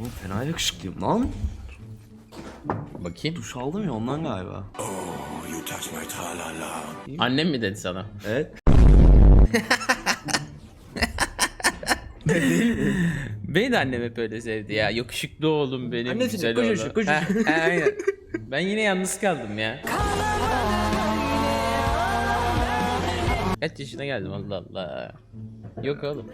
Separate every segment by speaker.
Speaker 1: Oğlum fena yakışıklıyım lan.
Speaker 2: Bakayım.
Speaker 1: Duş aldım ya ondan galiba.
Speaker 3: You touch my tra-la-la.
Speaker 2: Annem mi dedi sana?
Speaker 1: Evet.
Speaker 2: Beni de annem hep öyle sevdi ya. Yakışıklı oğlum benim.
Speaker 1: Annesi,
Speaker 2: güzel
Speaker 1: kocaman,
Speaker 2: oğlum. heh, aynen. Ben yine yalnız kaldım ya. Kaç yaşına geldim Allah Allah. Yok oğlum.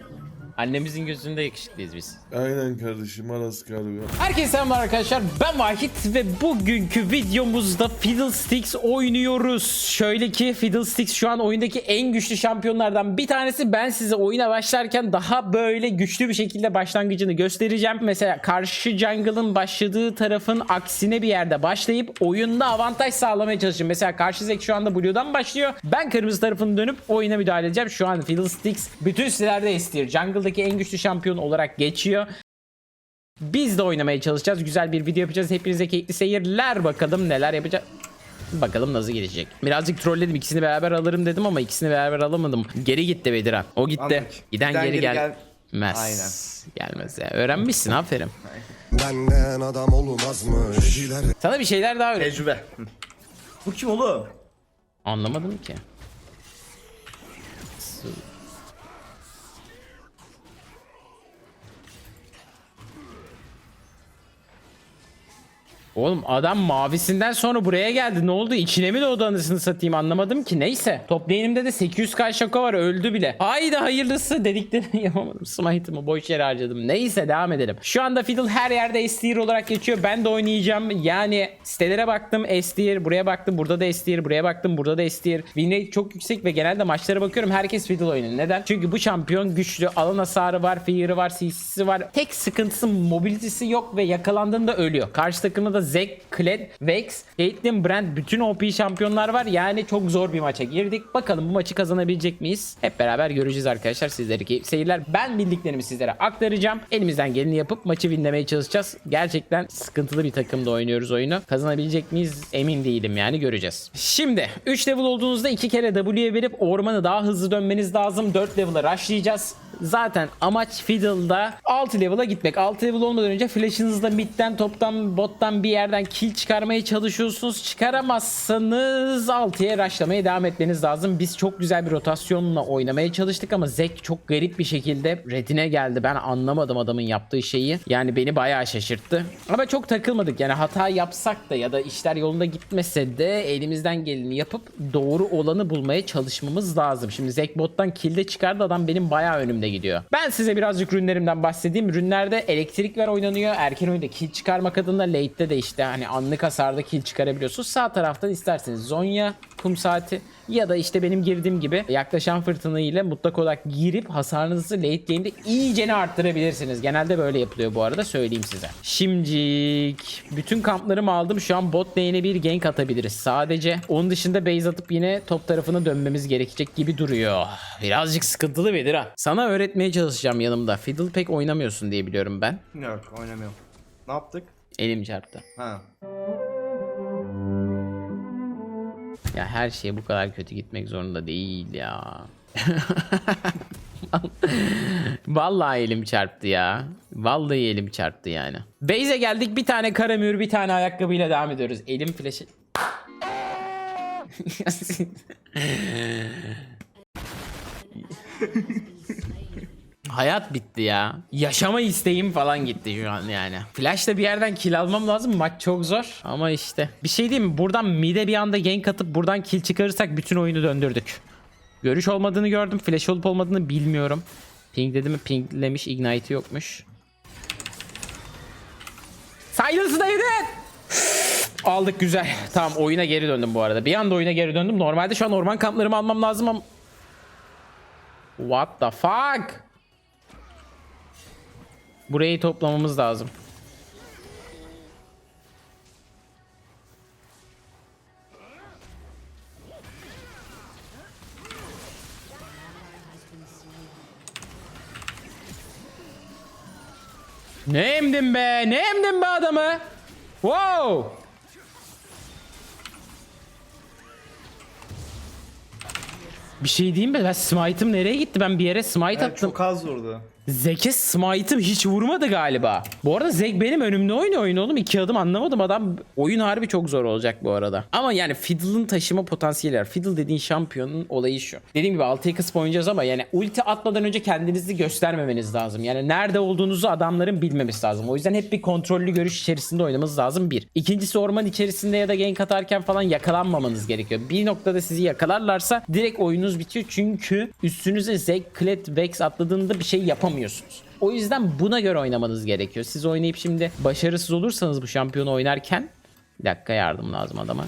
Speaker 2: Annemizin gözünde yakışıklıyız biz.
Speaker 4: Aynen kardeşim Aras galiba.
Speaker 2: Herkese selamlar arkadaşlar. Ben Vahit ve bugünkü videomuzda Fiddlesticks oynuyoruz. Şöyle ki Fiddlesticks şu an oyundaki en güçlü şampiyonlardan bir tanesi. Ben size oyuna başlarken daha böyle güçlü bir şekilde başlangıcını göstereceğim. Mesela karşı jungle'ın başladığı tarafın aksine bir yerde başlayıp oyunda avantaj sağlamaya çalışacağım. Mesela karşı Zek şu anda Blue'dan başlıyor. Ben kırmızı tarafını dönüp oyuna müdahale edeceğim. Şu an Fiddlesticks bütün sitelerde estir. Jungle'daki en güçlü şampiyon olarak geçiyor. Biz de oynamaya çalışacağız. Güzel bir video yapacağız. Hepinize keyifli seyirler. Bakalım neler yapacağız. Bakalım nasıl gelecek. Birazcık trolledim. İkisini beraber alırım dedim ama ikisini beraber alamadım. Geri gitti Bediran. O gitti. Giden,
Speaker 1: Giden
Speaker 2: geri,
Speaker 1: geri
Speaker 2: gel.
Speaker 1: gel-
Speaker 2: Mez.
Speaker 1: Aynen.
Speaker 2: Gelmez ya. Öğrenmişsin aferin.
Speaker 3: Benden adam olmazmış.
Speaker 2: Sana bir şeyler daha öğret.
Speaker 1: Tecrübe. Bu kim oğlum?
Speaker 2: Anlamadım ki. Oğlum adam mavisinden sonra buraya geldi. Ne oldu? İçine mi doğdu anasını satayım anlamadım ki. Neyse. Top lane'imde de 800k şaka var. Öldü bile. Haydi hayırlısı dediklerini yapamadım. Smite'ımı boş yere harcadım. Neyse devam edelim. Şu anda Fiddle her yerde S olarak geçiyor. Ben de oynayacağım. Yani sitelere baktım S. Buraya baktım. Burada da S. Buraya baktım. Burada da S. Win rate çok yüksek ve genelde maçlara bakıyorum. Herkes Fiddle oynuyor. Neden? Çünkü bu şampiyon güçlü. Alan hasarı var. Fear'ı var. CC'si var. Tek sıkıntısı mobilitesi yok ve yakalandığında ölüyor. Karşı takımda da Zek, Kled, Vex, Caitlyn, Brand bütün OP şampiyonlar var. Yani çok zor bir maça girdik. Bakalım bu maçı kazanabilecek miyiz? Hep beraber göreceğiz arkadaşlar. Sizlere keyifli seyirler. Ben bildiklerimi sizlere aktaracağım. Elimizden geleni yapıp maçı winlemeye çalışacağız. Gerçekten sıkıntılı bir takımda oynuyoruz oyunu. Kazanabilecek miyiz? Emin değilim yani göreceğiz. Şimdi 3 level olduğunuzda 2 kere W'ye verip ormanı daha hızlı dönmeniz lazım. 4 level'a rushlayacağız. Zaten amaç Fiddle'da 6 level'a gitmek. 6 level olmadan önce flash'ınızla midden, toptan, bottan bir yerden kill çıkarmaya çalışıyorsunuz. Çıkaramazsanız 6'ya rushlamaya devam etmeniz lazım. Biz çok güzel bir rotasyonla oynamaya çalıştık ama Zek çok garip bir şekilde redine geldi. Ben anlamadım adamın yaptığı şeyi. Yani beni bayağı şaşırttı. Ama çok takılmadık. Yani hata yapsak da ya da işler yolunda gitmese de elimizden geleni yapıp doğru olanı bulmaya çalışmamız lazım. Şimdi Zek bottan kill de çıkardı. Adam benim bayağı önümde gidiyor. Ben size birazcık rünlerimden bahsedeyim. Rünlerde elektrikler oynanıyor. Erken oyunda kill çıkarmak adına late'de de işte hani anlık hasarda kill çıkarabiliyorsunuz. Sağ taraftan isterseniz Zonya, kum saati ya da işte benim girdiğim gibi yaklaşan fırtına ile mutlak olarak girip hasarınızı late game'de iyicene arttırabilirsiniz. Genelde böyle yapılıyor bu arada söyleyeyim size. Şimdilik bütün kamplarımı aldım. Şu an bot lane'e bir gank atabiliriz sadece. Onun dışında base atıp yine top tarafına dönmemiz gerekecek gibi duruyor. Birazcık sıkıntılı bir ha. Sana öğretmeye çalışacağım yanımda. Fiddle pek oynamıyorsun diye biliyorum ben.
Speaker 1: Yok oynamıyorum. Ne yaptık?
Speaker 2: Elim çarptı.
Speaker 1: Ha.
Speaker 2: Ya her şey bu kadar kötü gitmek zorunda değil ya. Vallahi elim çarptı ya. Vallahi elim çarptı yani. Beyze geldik bir tane karamür bir tane ayakkabıyla devam ediyoruz. Elim flaşı... Hayat bitti ya. Yaşama isteğim falan gitti şu an yani. Flash'ta bir yerden kill almam lazım. Maç çok zor. Ama işte. Bir şey diyeyim mi? Buradan mid'e bir anda gank atıp buradan kill çıkarırsak bütün oyunu döndürdük. Görüş olmadığını gördüm. Flash olup olmadığını bilmiyorum. Ping dedi mi? Pinglemiş. Ignite yokmuş. Silence'ı da yedin. Aldık güzel. Tamam oyuna geri döndüm bu arada. Bir anda oyuna geri döndüm. Normalde şu an orman kamplarımı almam lazım ama... What the fuck? Burayı toplamamız lazım. Ne emdin be? Ne emdin be adamı? Wow! Bir şey diyeyim mi? Ben smite'ım nereye gitti? Ben bir yere smite
Speaker 1: Evet,
Speaker 2: attım.
Speaker 1: çok az vurdu.
Speaker 2: Zek'e smite'ım hiç vurmadı galiba. Bu arada Zek benim önümde oynuyor oyun oğlum. İki adım anlamadım adam. Oyun harbi çok zor olacak bu arada. Ama yani Fiddle'ın taşıma potansiyeli var. Fiddle dediğin şampiyonun olayı şu. Dediğim gibi 6'ya kısıp oynayacağız ama yani ulti atmadan önce kendinizi göstermemeniz lazım. Yani nerede olduğunuzu adamların bilmemesi lazım. O yüzden hep bir kontrollü görüş içerisinde oynamanız lazım bir. İkincisi orman içerisinde ya da gank atarken falan yakalanmamanız gerekiyor. Bir noktada sizi yakalarlarsa direkt oyununuz bitiyor. Çünkü üstünüze Zek, Kled, Vex atladığında bir şey yapamıyorsunuz. O yüzden buna göre oynamanız gerekiyor. Siz oynayıp şimdi başarısız olursanız bu şampiyonu oynarken bir dakika yardım lazım adama.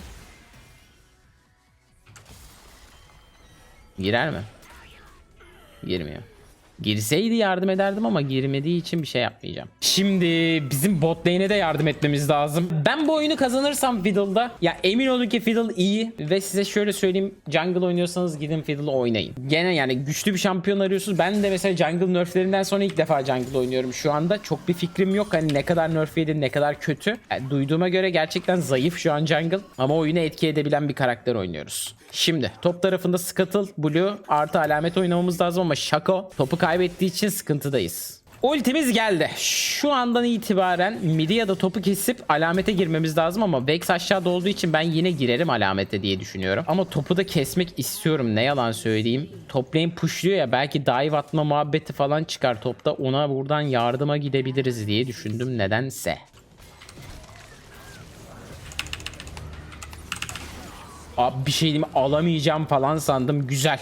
Speaker 2: Girer mi? Girmiyor. Girseydi yardım ederdim ama girmediği için bir şey yapmayacağım. Şimdi bizim bot lane'e de yardım etmemiz lazım. Ben bu oyunu kazanırsam Fiddle'da ya emin olun ki Fiddle iyi ve size şöyle söyleyeyim jungle oynuyorsanız gidin Fiddle'ı oynayın. Gene yani güçlü bir şampiyon arıyorsunuz. Ben de mesela jungle nerflerinden sonra ilk defa jungle oynuyorum şu anda. Çok bir fikrim yok hani ne kadar nerf yedi ne kadar kötü. Yani duyduğuma göre gerçekten zayıf şu an jungle ama oyunu etki edebilen bir karakter oynuyoruz. Şimdi top tarafında Scuttle, Blue artı alamet oynamamız lazım ama Shaco topu kaybettiği için sıkıntıdayız. Ultimiz geldi. Şu andan itibaren midi ya da topu kesip alamete girmemiz lazım ama Vex aşağıda olduğu için ben yine girerim alamete diye düşünüyorum. Ama topu da kesmek istiyorum ne yalan söyleyeyim. Top lane pushluyor ya belki dive atma muhabbeti falan çıkar topta ona buradan yardıma gidebiliriz diye düşündüm nedense. Abi bir şey diyeyim alamayacağım falan sandım. Güzel.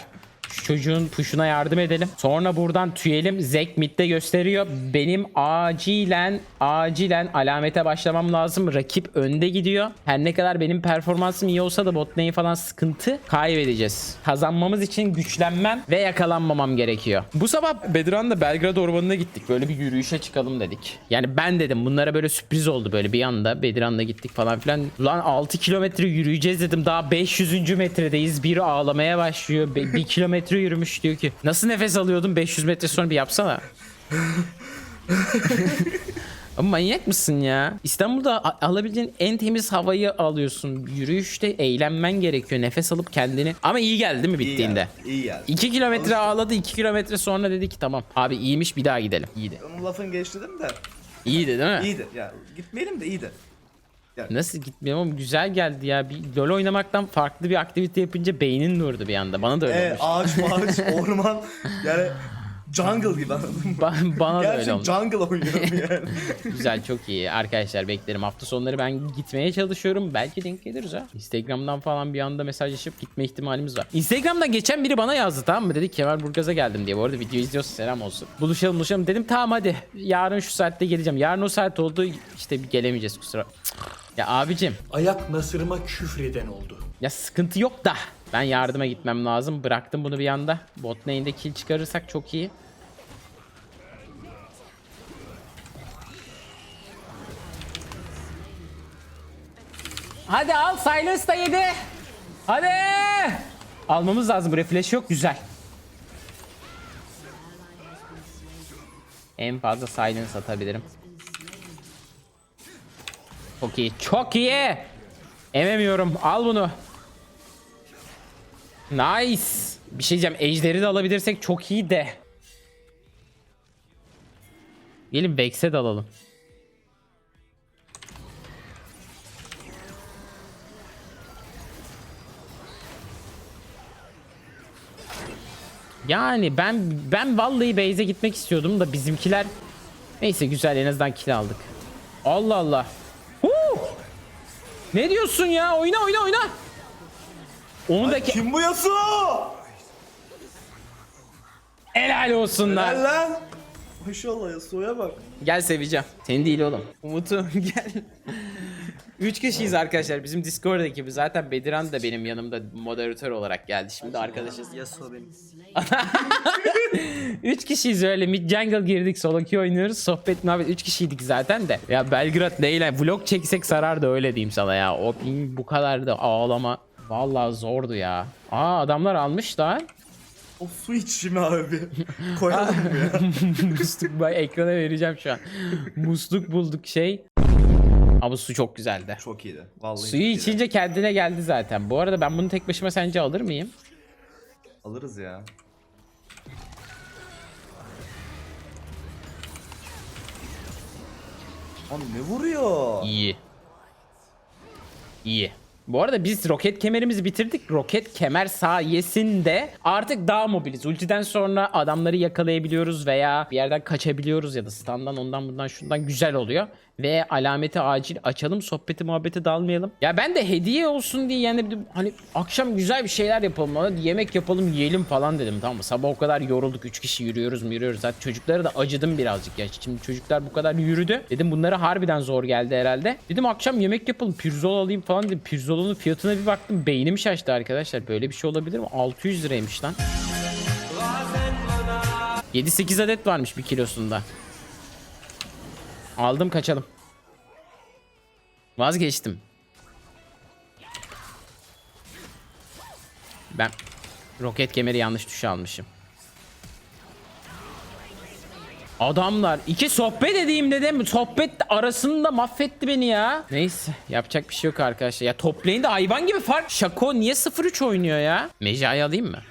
Speaker 2: Çocuğun puşuna yardım edelim. Sonra buradan tüyelim. Zek midde gösteriyor. Benim acilen acilen alamete başlamam lazım. Rakip önde gidiyor. Her ne kadar benim performansım iyi olsa da bot falan sıkıntı kaybedeceğiz. Kazanmamız için güçlenmem ve yakalanmamam gerekiyor. Bu sabah Bedran'da Belgrad Ormanı'na gittik. Böyle bir yürüyüşe çıkalım dedik. Yani ben dedim bunlara böyle sürpriz oldu böyle bir anda. Bedran'da gittik falan filan. Lan 6 kilometre yürüyeceğiz dedim. Daha 500. metredeyiz. Biri ağlamaya başlıyor. 1 kilometre yürümüş diyor ki. Nasıl nefes alıyordun 500 metre sonra bir yapsana. Ama manyak mısın ya? İstanbul'da alabildiğin en temiz havayı alıyorsun. Yürüyüşte eğlenmen gerekiyor. Nefes alıp kendini. Ama iyi geldi değil mi
Speaker 1: İyi
Speaker 2: bittiğinde?
Speaker 1: geldi. İyi geldi.
Speaker 2: 2 kilometre ağladı 2 kilometre sonra dedi ki tamam abi iyiymiş bir daha gidelim. İyiydi.
Speaker 1: Onun lafını geçtim de.
Speaker 2: İyiydi değil mi?
Speaker 1: İyiydi. Ya gitmeyelim de iyiydi.
Speaker 2: Nasıl gitmiyor ama güzel geldi ya. Bir LoL oynamaktan farklı bir aktivite yapınca beynin durdu bir anda. Bana da öyle
Speaker 1: Ee,
Speaker 2: olmuş.
Speaker 1: ağaç ağaç orman yani jungle gibi anladın mı?
Speaker 2: Ba- Bana da öyle
Speaker 1: Gerçek
Speaker 2: olmuş.
Speaker 1: jungle oynuyorum yani.
Speaker 2: Güzel çok iyi. Arkadaşlar beklerim. Hafta sonları ben gitmeye çalışıyorum. Belki denk geliriz ha. Instagram'dan falan bir anda mesajlaşıp gitme ihtimalimiz var. Instagram'dan geçen biri bana yazdı tamam mı? Dedi Kemal Burgaz'a geldim diye. Bu arada video izliyorsa selam olsun. Buluşalım buluşalım. Dedim tamam hadi. Yarın şu saatte geleceğim. Yarın o saat oldu. İşte bir gelemeyeceğiz kusura. Ya abicim.
Speaker 5: Ayak nasırıma küfreden oldu.
Speaker 2: Ya sıkıntı yok da. Ben yardıma gitmem lazım. Bıraktım bunu bir anda. Bot lane'de kill çıkarırsak çok iyi. Hadi al Silence da yedi. Hadi. Almamız lazım. Buraya flash yok. Güzel. En fazla silence atabilirim. Çok iyi. Çok iyi. Ememiyorum. Al bunu. Nice. Bir şey diyeceğim. Ejderi de alabilirsek çok iyi de. Gelin Vex'e de alalım. Yani ben ben vallahi base'e gitmek istiyordum da bizimkiler neyse güzel en azından kill aldık. Allah Allah. Huu! Ne diyorsun ya? Oyna oyna oyna. Onu da
Speaker 1: Kim bu Yasuo?
Speaker 2: helal olsunlar.
Speaker 1: Gel lan. Maşallah Yasuo'ya bak.
Speaker 2: Gel seveceğim. Seni değil oğlum. Umut'u gel. Üç kişiyiz arkadaşlar. Bizim Discord ekibi. Zaten Bediran da benim yanımda moderatör olarak geldi. Şimdi arkadaşız.
Speaker 1: Yasuo benim.
Speaker 2: Üç kişiyiz öyle. Mid jungle girdik. Solo queue oynuyoruz. Sohbet muhabbet. Üç kişiydik zaten de. Ya Belgrad değil. Vlog çeksek sarardı öyle diyeyim sana ya. O bu kadar da ağlama. Vallahi zordu ya. Aa adamlar almış da.
Speaker 1: O su içimi abi. Koyalım mı ya?
Speaker 2: Musluk bak ekrana vereceğim şu an. Musluk bulduk şey. Ama su çok güzeldi.
Speaker 1: Çok iyiydi. Vallahi
Speaker 2: Suyu
Speaker 1: çok iyiydi.
Speaker 2: içince kendine geldi zaten. Bu arada ben bunu tek başıma sence alır mıyım?
Speaker 1: Alırız ya. Lan ne vuruyor?
Speaker 2: İyi. İyi. Bu arada biz roket kemerimizi bitirdik. Roket kemer sayesinde artık daha mobiliz. Ultiden sonra adamları yakalayabiliyoruz veya bir yerden kaçabiliyoruz ya da standdan ondan bundan şundan güzel oluyor. Ve alameti acil açalım sohbeti muhabbeti dalmayalım. Ya ben de hediye olsun diye yani bir hani akşam güzel bir şeyler yapalım. Hadi yemek yapalım yiyelim falan dedim tamam mı? Sabah o kadar yorulduk 3 kişi yürüyoruz mu yürüyoruz. Zaten çocuklara da acıdım birazcık ya. Şimdi çocuklar bu kadar yürüdü. Dedim bunlara harbiden zor geldi herhalde. Dedim akşam yemek yapalım pirzol alayım falan dedim. Pirzolonun fiyatına bir baktım beynim şaştı arkadaşlar. Böyle bir şey olabilir mi? 600 liraymış lan. 7-8 adet varmış bir kilosunda. Aldım kaçalım. Vazgeçtim. Ben roket kemeri yanlış tuşa almışım. Adamlar iki sohbet edeyim dedim. Sohbet arasında mahvetti beni ya. Neyse yapacak bir şey yok arkadaşlar. Ya top lane'de hayvan gibi fark. Şako niye 0-3 oynuyor ya? Mecai alayım mı?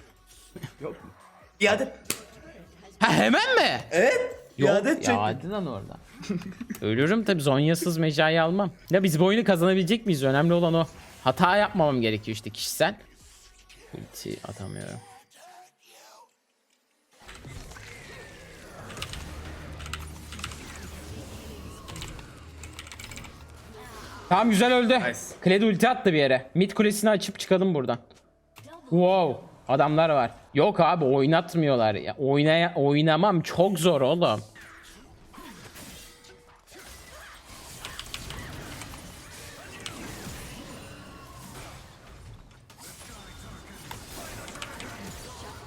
Speaker 1: Yok? İade.
Speaker 2: Ha hemen mi?
Speaker 1: Evet.
Speaker 2: Yok
Speaker 1: İade
Speaker 2: ya
Speaker 1: edecek.
Speaker 2: hadi lan orada. Ölürüm tabi zonyasız mecai almam. Ya biz bu oyunu kazanabilecek miyiz? Önemli olan o. Hata yapmamam gerekiyor işte kişisel. Ulti atamıyorum. Tamam güzel öldü.
Speaker 1: Nice.
Speaker 2: Kled ulti attı bir yere. Mid kulesini açıp çıkalım buradan. Wow. Adamlar var. Yok abi oynatmıyorlar. Ya, oynaya oynamam çok zor oğlum.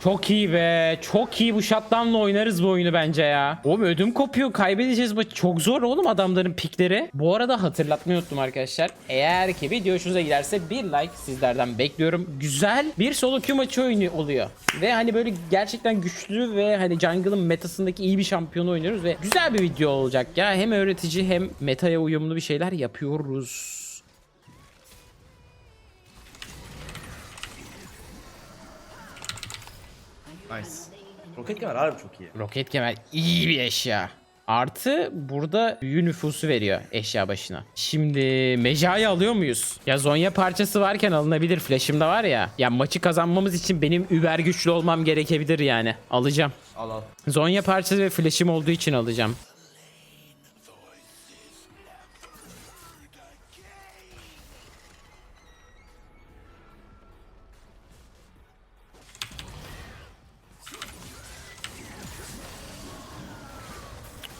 Speaker 2: Çok iyi be. Çok iyi bu shutdown'la oynarız bu oyunu bence ya. Oğlum ödüm kopuyor. Kaybedeceğiz maçı. Çok zor oğlum adamların pikleri. Bu arada hatırlatmayı unuttum arkadaşlar. Eğer ki video hoşunuza giderse bir like sizlerden bekliyorum. Güzel bir solo queue maçı oyunu oluyor. Ve hani böyle gerçekten güçlü ve hani jungle'ın metasındaki iyi bir şampiyonu oynuyoruz ve güzel bir video olacak ya. Hem öğretici hem metaya uyumlu bir şeyler yapıyoruz.
Speaker 1: Nice. Roket kemer harbi çok iyi.
Speaker 2: Roket kemer iyi bir eşya. Artı burada büyü nüfusu veriyor eşya başına. Şimdi Meja'yı alıyor muyuz? Ya Zonya parçası varken alınabilir. Flash'ım da var ya. Ya maçı kazanmamız için benim über güçlü olmam gerekebilir yani. Alacağım.
Speaker 1: Al al.
Speaker 2: Zonya parçası ve flash'im olduğu için alacağım.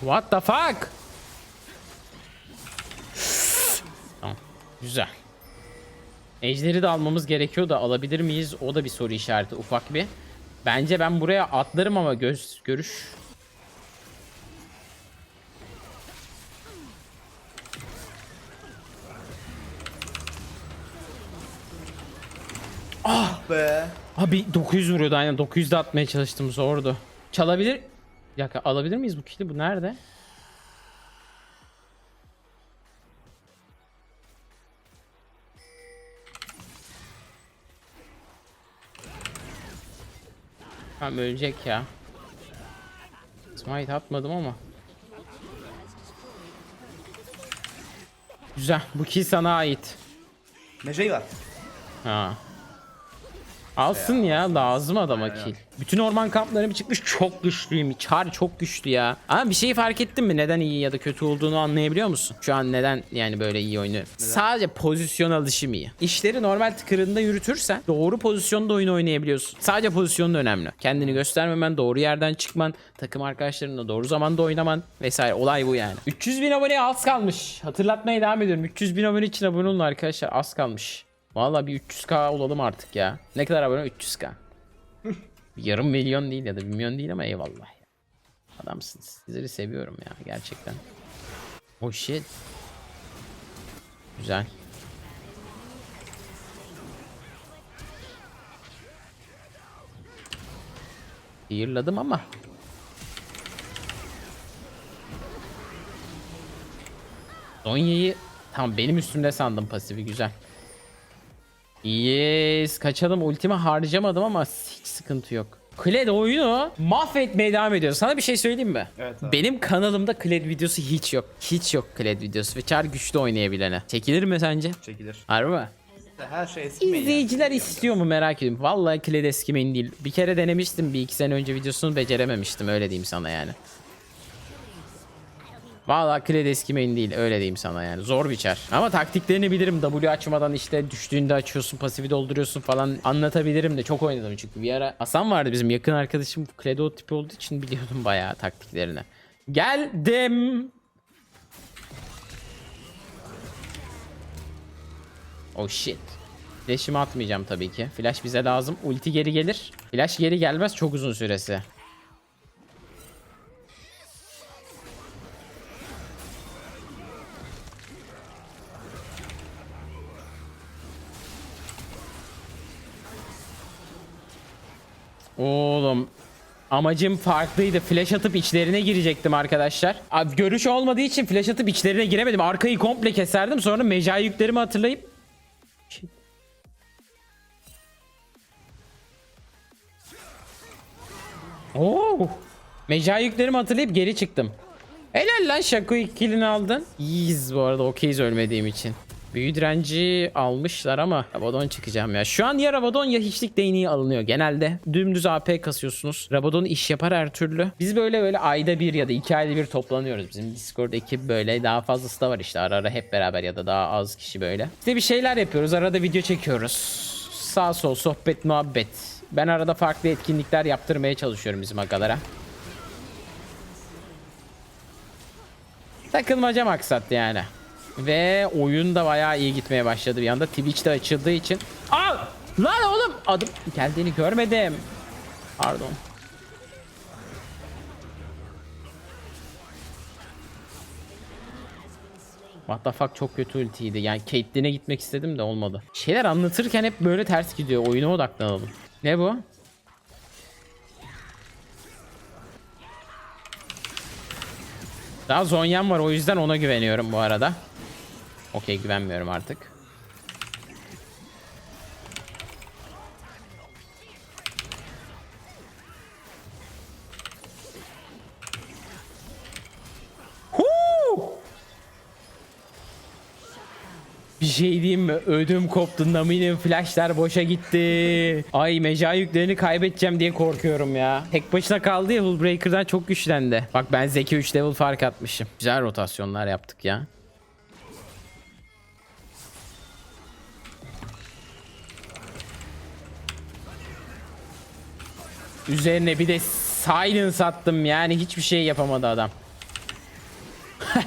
Speaker 2: What the fuck? Tamam. Güzel. Ejderi de almamız gerekiyor da alabilir miyiz? O da bir soru işareti ufak bir. Bence ben buraya atlarım ama göz görüş.
Speaker 1: Be.
Speaker 2: Abi 900 vuruyordu aynen 900 de atmaya çalıştım zordu. Çalabilir. Bir dakika alabilir miyiz bu kili? Bu nerede? Tamam ölecek ya. Smite atmadım ama. Güzel. Bu kill sana ait.
Speaker 1: Mejai var.
Speaker 2: Ha. Alsın ya lazım adama kill. Bütün orman kamplarım çıkmış çok güçlüyüm. Çar çok güçlü ya. Ama bir şeyi fark ettin mi? Neden iyi ya da kötü olduğunu anlayabiliyor musun? Şu an neden yani böyle iyi oynuyor? Sadece pozisyon alışım iyi. İşleri normal tıkırında yürütürsen doğru pozisyonda oyun oynayabiliyorsun. Sadece pozisyonun önemli. Kendini göstermemen, doğru yerden çıkman, takım arkadaşlarınla doğru zamanda oynaman vesaire. Olay bu yani. 300 bin aboneye az kalmış. Hatırlatmaya devam ediyorum. 300 bin abone için abone olun arkadaşlar. Az kalmış. Vallahi bir 300k olalım artık ya. Ne kadar abone? 300k. Yarım milyon değil ya da bir milyon değil ama eyvallah. ya. Adamsınız. Sizleri seviyorum ya gerçekten. Oh shit. Güzel. Sihirladım ama. Zonya'yı tam benim üstümde sandım pasifi güzel. Yes kaçalım ultimi harcamadım ama hiç sıkıntı yok. Kled oyunu mahvetmeye devam ediyor. Sana bir şey söyleyeyim mi?
Speaker 1: Evet abi.
Speaker 2: Benim kanalımda Kled videosu hiç yok. Hiç yok Kled videosu. Ve çağır güçlü oynayabilene. Çekilir mi sence?
Speaker 1: Çekilir.
Speaker 2: Harbi mi?
Speaker 1: Her şey eski mi
Speaker 2: İzleyiciler istiyor mu merak ediyorum. Vallahi Kled eskimeyin değil. Bir kere denemiştim bir iki sene önce videosunu becerememiştim öyle diyeyim sana yani. Vallahi Kled eskimeyin değil öyle diyeyim sana yani. Zor bir çar. Ama taktiklerini bilirim. W açmadan işte düştüğünde açıyorsun, pasifi dolduruyorsun falan anlatabilirim de çok oynadım çünkü. Bir ara Hasan vardı bizim yakın arkadaşım. Kled o tipi olduğu için biliyordum bayağı taktiklerini. Geldim. Oh shit. Flash'imi atmayacağım tabii ki. Flash bize lazım. Ulti geri gelir. Flash geri gelmez çok uzun süresi. Oğlum amacım farklıydı. Flash atıp içlerine girecektim arkadaşlar. Abi görüş olmadığı için flash atıp içlerine giremedim. Arkayı komple keserdim. Sonra mecai yüklerimi hatırlayıp Shit. Oo. Mecai yüklerimi hatırlayıp geri çıktım. Helal lan Shaco ilk killini aldın. İyiyiz bu arada okeyiz ölmediğim için. Büyü direnci almışlar ama Rabadon çıkacağım ya. Şu an ya Rabadon ya hiçlik değneği alınıyor. Genelde dümdüz AP kasıyorsunuz. Rabadon iş yapar her türlü. Biz böyle böyle ayda bir ya da iki ayda bir toplanıyoruz. Bizim Discord ekip böyle daha fazlası da var işte. Ara ara hep beraber ya da daha az kişi böyle. İşte bir şeyler yapıyoruz. Arada video çekiyoruz. Sağ sol sohbet muhabbet. Ben arada farklı etkinlikler yaptırmaya çalışıyorum bizim agalara. Takılmaca maksat yani. Ve oyun da bayağı iyi gitmeye başladı bir anda. Twitch de açıldığı için. Al! Lan oğlum! Adım geldiğini görmedim. Pardon. What the fuck çok kötü ultiydi. Yani Caitlyn'e gitmek istedim de olmadı. Şeyler anlatırken hep böyle ters gidiyor. Oyuna odaklanalım. Ne bu? Daha Zonya'm var o yüzden ona güveniyorum bu arada. Okey güvenmiyorum artık. Huu! Bir şey diyeyim mi? Ödüm koptu. Nami'nin flashlar boşa gitti. Ay meca yüklerini kaybedeceğim diye korkuyorum ya. Tek başına kaldı ya Hullbreaker'dan çok güçlendi. Bak ben Zeki 3 level fark atmışım. Güzel rotasyonlar yaptık ya. Üzerine bir de silence attım yani hiçbir şey yapamadı adam.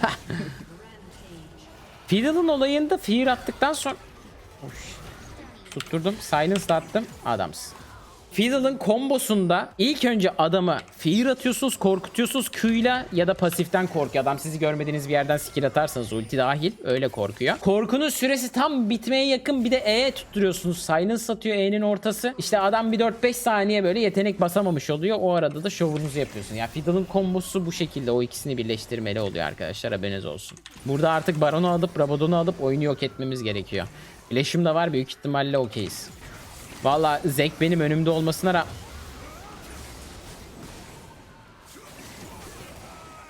Speaker 2: Fiddle'ın olayında fear attıktan sonra... Tutturdum. Silence attım. Adamsın. Fiddle'ın kombosunda ilk önce adamı fear atıyorsunuz, korkutuyorsunuz Q'yla ya da pasiften korkuyor. Adam sizi görmediğiniz bir yerden skill atarsanız ulti dahil öyle korkuyor. Korkunun süresi tam bitmeye yakın bir de E tutturuyorsunuz. Silence atıyor E'nin ortası. İşte adam bir 4-5 saniye böyle yetenek basamamış oluyor. O arada da şovunuzu yapıyorsun. Ya Fiddle'ın kombosu bu şekilde o ikisini birleştirmeli oluyor arkadaşlar haberiniz olsun. Burada artık Baron'u alıp Rabadon'u alıp oyunu yok etmemiz gerekiyor. Flash'ım da var büyük ihtimalle okeyiz. Valla Zek benim önümde olmasına ra...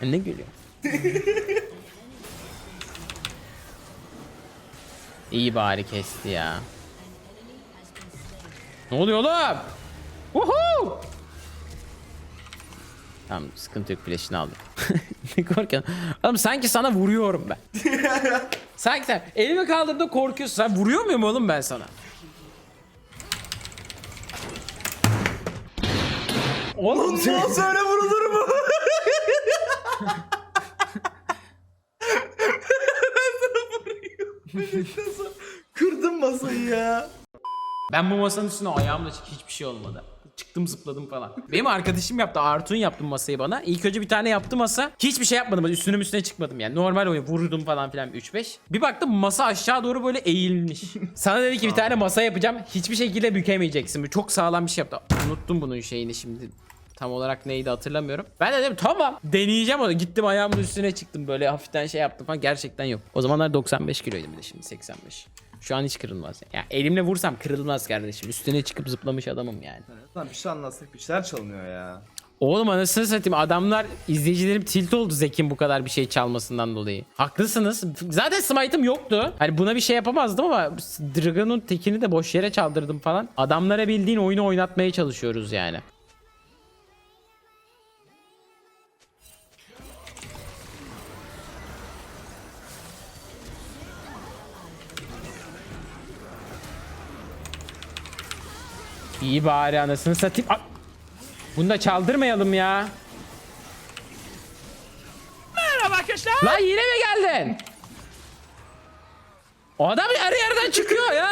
Speaker 2: E, Ne gülüyor? İyi bari kesti ya. Ne oluyor oğlum? Woohoo! Tamam sıkıntı yok flash'ını aldım. ne korkuyorsun? Oğlum sanki sana vuruyorum ben. sanki sen elimi kaldırdığımda korkuyorsun. Sen vuruyor muyum oğlum ben sana? Oğlum
Speaker 1: Nasıl öyle vurulur mu? ben sana vuruyorum. Nasıl? Kırdım masayı ya.
Speaker 2: Ben bu masanın üstüne ayağımla çık hiçbir şey olmadı. Çıktım zıpladım falan. Benim arkadaşım yaptı. Artun yaptı masayı bana. İlk önce bir tane yaptı masa. Hiçbir şey yapmadım. Üstünün üstüne çıkmadım yani. Normal oyun vurdum falan filan 3-5. Bir baktım masa aşağı doğru böyle eğilmiş. Sana dedi ki bir tane masa yapacağım. Hiçbir şekilde bükemeyeceksin. Çok sağlam bir şey yaptı. Unuttum bunun şeyini şimdi. Tam olarak neydi hatırlamıyorum. Ben de dedim tamam deneyeceğim onu. Gittim ayağımın üstüne çıktım böyle hafiften şey yaptım falan. Gerçekten yok. O zamanlar 95 kiloydum bir de şimdi 85. Şu an hiç kırılmaz. Ya elimle vursam kırılmaz kardeşim. Üstüne çıkıp zıplamış adamım yani.
Speaker 1: Lan bir şey anlatsak bir şeyler çalınıyor ya.
Speaker 2: Oğlum anasını satayım adamlar izleyicilerim tilt oldu Zek'in bu kadar bir şey çalmasından dolayı. Haklısınız. Zaten smite'ım yoktu. Hani buna bir şey yapamazdım ama Dragon'un tekini de boş yere çaldırdım falan. Adamlara bildiğin oyunu oynatmaya çalışıyoruz yani. İyi bari anasını satayım. Aa! Bunu da çaldırmayalım ya. Merhaba arkadaşlar. Lan yine mi geldin? O adam her yerden çıkıyor ya.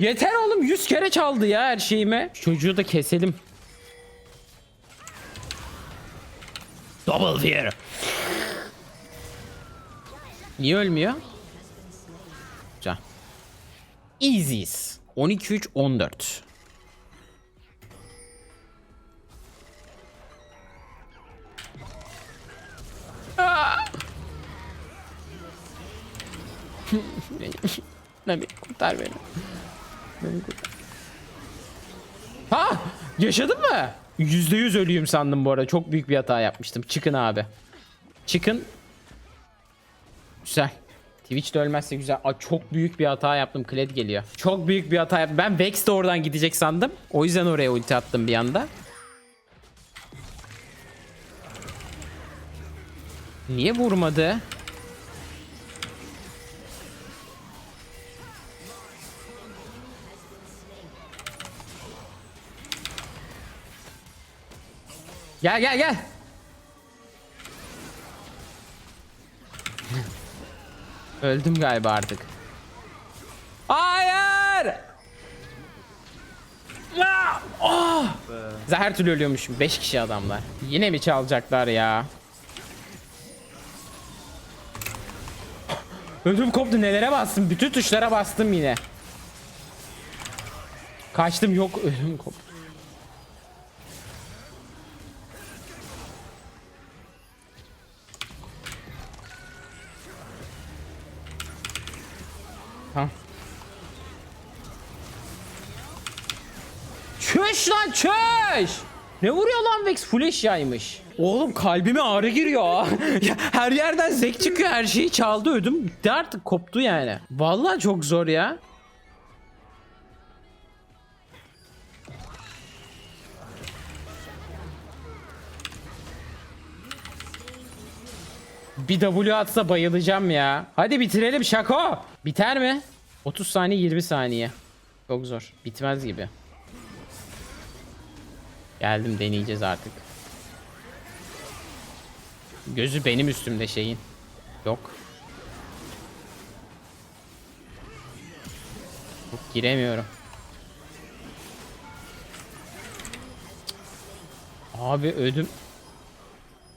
Speaker 2: Yeter oğlum 100 kere çaldı ya her şeyimi. Çocuğu da keselim. Double fear. Niye ölmüyor? Güzel. Easy's. 12-3-14. Nabi kurtar beni. Beni kurtar. Ha! Yaşadın mı? Yüzde yüz ölüyüm sandım bu arada. Çok büyük bir hata yapmıştım. Çıkın abi. Çıkın. Güzel. Twitch de ölmezse güzel. Aa, çok büyük bir hata yaptım. Kled geliyor. Çok büyük bir hata yaptım. Ben Vex de oradan gidecek sandım. O yüzden oraya ulti attım bir anda. Niye vurmadı? Gel gel gel. Öldüm galiba artık. Hayır. Ya! Oh! Zaten her türlü ölüyormuşum. 5 kişi adamlar. Yine mi çalacaklar ya? Ödüm koptu nelere bastım. Bütün tuşlara bastım yine. Kaçtım yok ödüm koptu. Tamam. Çöş lan çöş. Ne vuruyor lan Vex full eşyaymış. Oğlum kalbime ağrı giriyor. Ya her yerden zek çıkıyor her şeyi çaldı ödüm bitti artık koptu yani. Vallahi çok zor ya. Bir W atsa bayılacağım ya. Hadi bitirelim şako. Biter mi? 30 saniye 20 saniye. Çok zor. Bitmez gibi. Geldim deneyeceğiz artık. Gözü benim üstümde şeyin. Yok. Yok giremiyorum. Abi ödüm.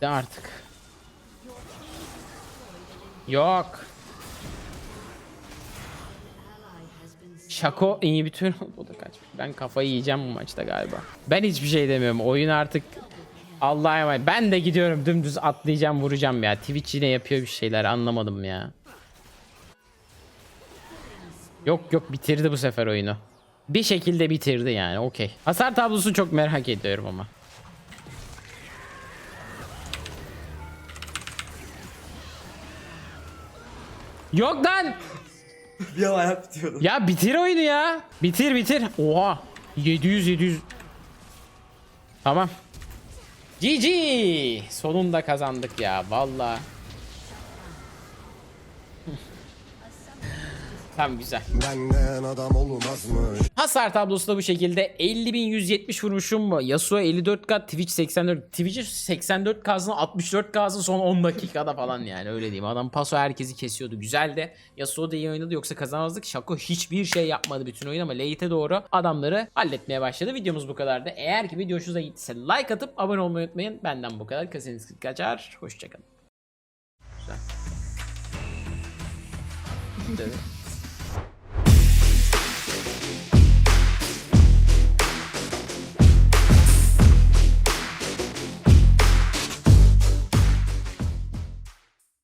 Speaker 2: De artık. Yok. Şako iyi bir tür. o da kaç. Ben kafayı yiyeceğim bu maçta galiba. Ben hiçbir şey demiyorum. Oyun artık Allah'a emanet. Ben de gidiyorum dümdüz atlayacağım vuracağım ya. Twitch yine yapıyor bir şeyler anlamadım ya. Yok yok bitirdi bu sefer oyunu. Bir şekilde bitirdi yani okey. Hasar tablosunu çok merak ediyorum ama. Yok lan.
Speaker 1: Bir an hayat bitiyordu.
Speaker 2: Ya bitir oyunu ya. Bitir bitir. Oha. 700 700. Tamam. GG. Sonunda kazandık ya valla. Tamam güzel.
Speaker 3: Benden adam olmazmış
Speaker 2: Hasar tablosu da bu şekilde 50.170 vurmuşum mu? Yasuo 54k, Twitch 84. Twitch'i 84 kazın 64 kazın son 10 dakikada falan yani öyle diyeyim. Adam paso herkesi kesiyordu. Güzel de Yasuo da iyi oynadı yoksa kazanamazdık. Şako hiçbir şey yapmadı bütün oyun ama late'e doğru adamları halletmeye başladı. Videomuz bu kadardı. Eğer ki video hoşunuza gittiyse like atıp abone olmayı unutmayın. Benden bu kadar. Kaseniz kaçar. Hoşçakalın. Güzel.